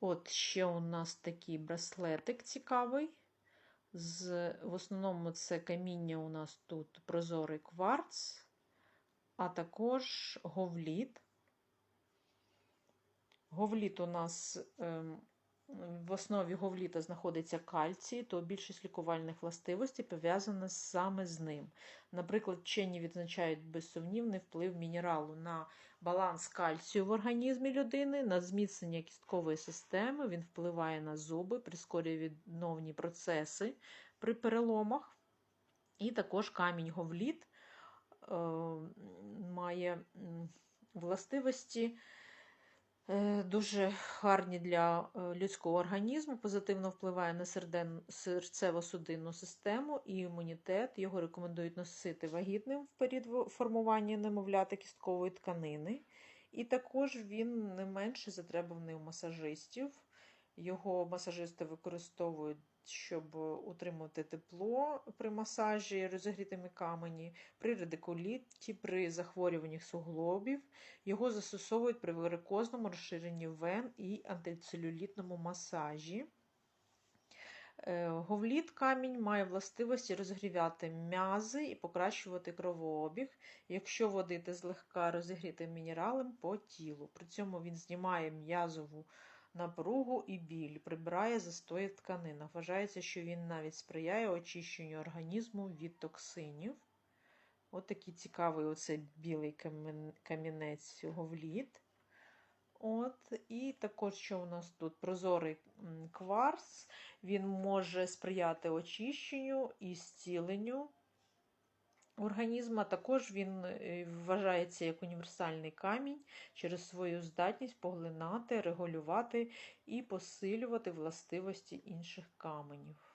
От ще у нас такий браслетик цікавий. З, в основному це каміння у нас тут прозорий кварц, а також говліт. Говліт у нас ем, в основі говліта знаходиться кальцій, то більшість лікувальних властивостей пов'язана саме з ним. Наприклад, вчені відзначають безсумнівний вплив мінералу на баланс кальцію в організмі людини, на зміцнення кісткової системи. Він впливає на зуби, прискорює відновні процеси при переломах. І також камінь говліт е, має властивості дуже гарні для е, людського організму, позитивно впливає на серцево-судинну систему і імунітет. Його рекомендують носити вагітним в період формування немовляти кісткової тканини. І також він не менше затребуваний у масажистів. Його масажисти використовують, щоб утримувати тепло при масажі розігрітими камені, при радикуліті, при захворюваннях суглобів. Його застосовують при варикозному розширенні вен і антицелюлітному масажі. Е, Говліт камінь має властивості розгрівати м'язи і покращувати кровообіг, якщо водити злегка розігрітим мінералом по тілу. При цьому він знімає м'язову напругу і біль, прибирає застої в тканинах. Вважається, що він навіть сприяє очищенню організму від токсинів. От такий цікавий оцей білий камінець говліт. От, і також, що у нас тут прозорий кварц, він може сприяти очищенню і зціленню організму. Також він е, вважається як універсальний камінь через свою здатність поглинати, регулювати і посилювати властивості інших каменів.